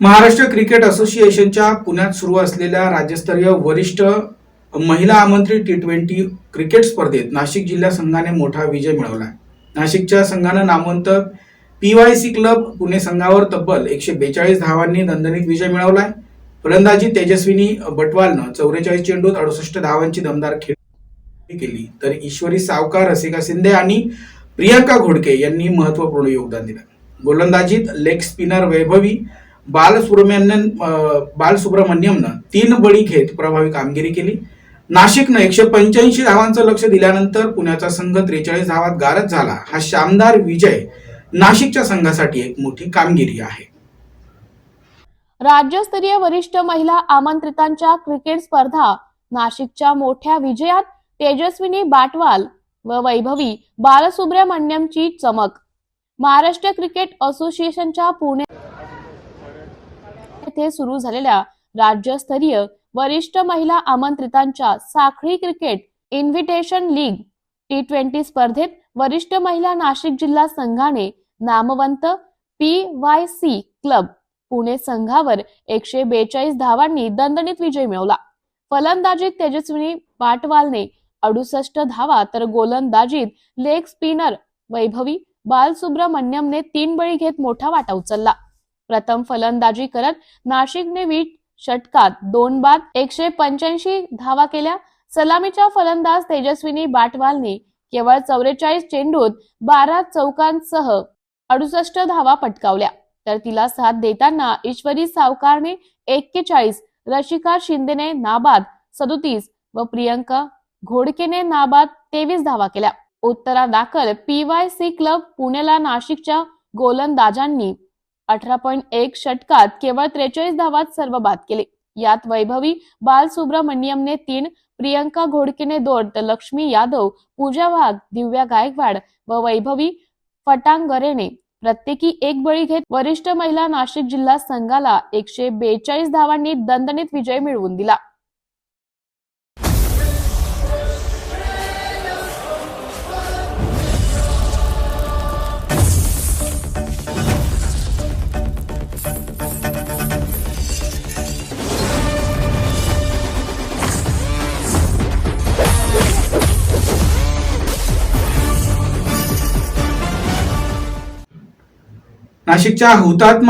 Maharashtra cricket असोसिएशनच्या पुण्यात सुरू असलेल्या राज्यस्तरीय वरिष्ठ महिला आमंत्रित टी ट्वेंटी क्रिकेट स्पर्धेत नाशिक जिल्हा संघाने मोठा विजय मिळवला नाशिकच्या संघानं नामवंत P Y C club Pune संघावर तब्बल एकशे बेचाळीस धावांनी दणदणीत विजय मिळवलाय फलंदाजी तेजस्विनी बटवालनं चौवेचाळीस चेंडूत अडुसष्ट धावांची दमदार खेळ केली. तर ईश्वरी सावकार रसिका शिंदे आणि प्रियांका घोडके यांनी महत्त्वपूर्ण योगदान दिलं. गोलंदाजीत लेग स्पिनर वैभवी बालसुब्रमण्यन बालसुब्रमण्यमनं तीन बळी घेत प्रभावी कामगिरी केली. नाशिकनं एकशे पंच्याऐंशी धावांचं लक्ष दिल्यानंतर पुण्याचा संघ त्रेचाळीस धावात गारद झाला. हा शानदार विजय नाशिकच्या संघासाठी एक मोठी कामगिरी आहे. राज्यस्तरीय वरिष्ठ महिला आमंत्रितांच्या क्रिकेट स्पर्धा नाशिकच्या मोठ्या विजयात तेजस्विनी बाटवाल व वैभवी बालसुब्रमण्यमची चमक. महाराष्ट्र क्रिकेट असोसिएशनच्या पुणे येथे सुरू झालेल्या राज्यस्तरीय वरिष्ठ महिला आमंत्रितांच्या साखळी cricket invitation league T twenty स्पर्धेत वरिष्ठ महिला नाशिक जिल्हा संघाने नामवंत P Y C club Pune संघावर एकशे बेचाळीस धावांनी दणदणीत विजय मिळवला. फलंदाजीत तेजस्विनी पाटवालने अडुसष्ट धावा तर गोलंदाजीत लेग स्पिनर वैभवी बालसुब्रमण्यमने तीन बळी घेत मोठा वाटा उचलला. प्रथम फलंदाजी करत नाशिकने वीट षटकात दोन बाद एकशे पंच्याऐंशी धावा केल्या. सलामीच्या फलंदाज तेजस्विनी बाटवालने केवळ चौवेचाळीस चेंडूत बारा चौकांसह अडुसष्ट धावा पटकावल्या. तर तिला साथ देताना ईश्वरी सावकारने एक्केचाळीस रशिका शिंदेने नाबाद सदोतीस व प्रियंका घोडकेने नाबाद तेवीस धावा केल्या. उत्तरादाखल पी वाय सी क्लब पुण्याला नाशिकच्या गोलंदाजांनी अठरा पॉईंट एक षटकात केवळ त्रेचाळीस धावात सर्व बाद केले. यात वैभवी बाल सुब्रमण्यमने तीन प्रियंका घोडकेने दोन तर लक्ष्मी यादव पूजा वाघ दिव्या गायकवाड व वैभवी फटांगरेने प्रत्येकी एक बळी घेत वरिष्ठ महिला नाशिक जिल्हा संघाला एकशे बेचाळीस धावांनी दणदणीत विजय मिळवून दिला. नाशिकच्या हुतात्मा